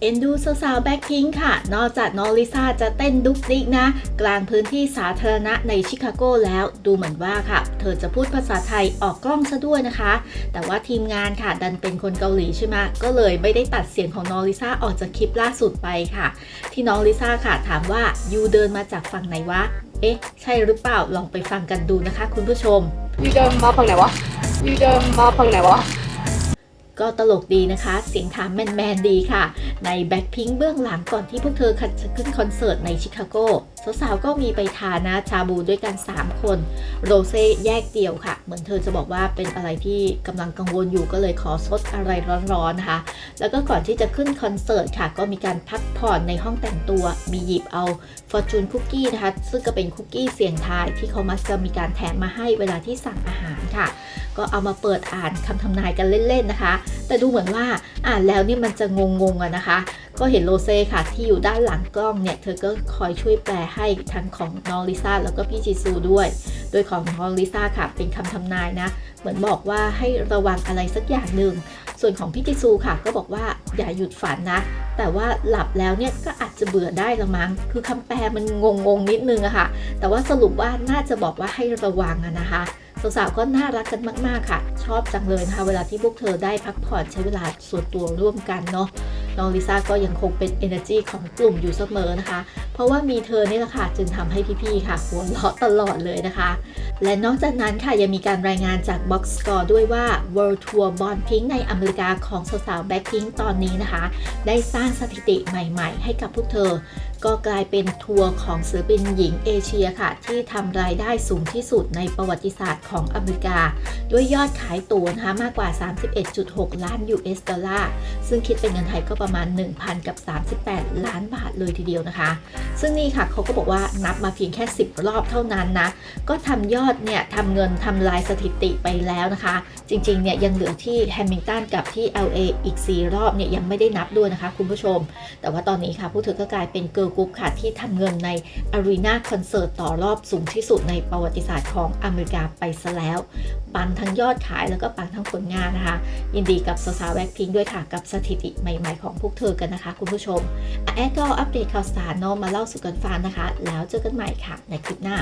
เอ็นดูสาวๆแบ็คพิงค่ะ นอกจากน้องลิซ่าจะเต้นดุ๊กดิกนะ กลางพื้นที่สาธารณะในชิคาโกแล้ว ดูเหมือนว่าค่ะ เธอจะพูดภาษาไทยออกกล้องซะด้วยนะคะ แต่ว่าทีมงานค่ะ ดันเป็นคนเกาหลีใช่ไหมก็เลยไม่ได้ตัดเสียงของน้องลิซ่าออกจากคลิปล่าสุดไปค่ะ ที่น้องลิซ่าค่ะถามว่ายูเดินมาจากฝั่งไหนวะ เอ๊ะ ใช่หรือเปล่าลองไปฟังกันดูนะคะ คุณผู้ชมยูเดินมาฝั่งไหนวะยูเดินมาฝั่งไหนวะ ก็ตลกดีนะคะ เสียงถามแมนๆดีค่ะ ในแบ็คพิงเบื้องหลังก่อนที่พวกเธอจะขึ้นคอนเสิร์ตในชิคาโก สาวๆก็มีไปทานนะชาบูด้วยกัน 3 คน โรเซ่แยกเดี่ยวค่ะ เหมือนเธอจะบอกว่าเป็นอะไรที่กำลังกังวลอยู่ก็เลยขอซดอะไรร้อนๆนะคะ แล้วก็ก่อนที่จะขึ้นคอนเสิร์ตค่ะ ก็มีการพักผ่อนในห้องแต่งตัว มีหยิบเอา Fortune Cookie นะคะ ซึ่งก็เป็นคุกกี้เสียงทายที่เขามักจะมีการแถมมาให้เวลาที่สั่งอาหารค่ะ ก็เอามาเปิดอ่านคำทำนายกันเล่นๆนะคะ แต่ดูเหมือนว่าอ่านแล้วเนี่ยมันจะงงๆอะนะคะ ก็เห็นโรเซ่ค่ะ ที่อยู่ด้านหลังกล้องเนี่ย เธอก็คอยช่วยแปลให้ทั้งของน้องลิซ่าแล้วก็พี่จีซูด้วย โดยของน้องลิซ่าค่ะ เป็นคำทำนายนะ เหมือนบอกว่าให้ระวังอะไรสักอย่างหนึ่ง ส่วนของพี่จิซูค่ะ ก็บอกว่าอย่าหยุดฝันนะ แต่ว่าหลับแล้วเนี่ยก็อาจจะเบื่อได้ละมั้ง คือคำแปลมันงงๆนิดนึงอะค่ะ แต่ว่าสรุปว่าน่าจะบอกว่าให้ระวังอะนะคะสาวๆก็น่ารักกันมาก ๆ ค่ะ ชอบจังเลยนะคะ เวลาที่พวกเธอได้พักผ่อนใช้เวลาส่วนตัวร่วมกันเนาะ น้องลิซ่าก็ยังคงเป็น energy ของกลุ่มอยู่เสมอนะคะ เพราะว่ามีเธอนี่แหละค่ะ จึงทำให้พี่ๆค่ะหัวเราะตลอดเลยนะคะ และนอกจากนั้นค่ะยังมีการรายงานจาก Box Score ด้วยว่า World Tour b o n Pink ในอเมริกาของสาวๆ Blackpink ตอนนี้นะคะ ได้สร้างสถิติใหม่ๆ ให้กับพวกเธอก็กลายเป็นทัวร์ของศิลปินหญิงเอเชียค่ะ ที่ทำรายได้สูงที่สุดในประวัติศาสตร์ของอเมริกา ด้วยยอดขายตั๋วนะคะมากกว่า 31.6 ล้าน US ดอลลาร์ซึ่งคิดเป็นเงินไทยก็ประมาณ 1,000 กับ 38 ล้านบาทเลยทีเดียวนะคะ ซึ่งนี่ค่ะเขาก็บอกว่านับมาเพียงแค่ 10 รอบเท่านั้นนะ ก็ทำยอดเนี่ยทำเงินทำลายสถิติไปแล้วนะคะ จริงๆเนี่ยยังเหลือที่แฮมิลตันกับที่ LA อีก 4 รอบเนี่ยยังไม่ได้นับด้วยนะคะ คุณผู้ชม แต่ว่าตอนนี้ค่ะผู้เธอก็กลายเป็นเกิลกรุ๊ปค่ะ ที่ทำเงินในอารีนาคอนเสิร์ตต่อรอบสูงที่สุดในประวัติศาสตร์ของอเมริกาไปซะแล้ว ปังทั้งยอดขายแล้วก็ปังทั้งผลงานนะคะ ยินดีกับสาวๆแบ็คพิงด้วยค่ะ กับสถิติใหม่ๆของพวกเธอกันนะคะ คุณผู้ชมแอดก็อัปเดตข่าวสารเนาะมาเล่าสู่กันฟังนะคะ แล้วเจอกันใหม่ค่ะ ในคลิปหน้า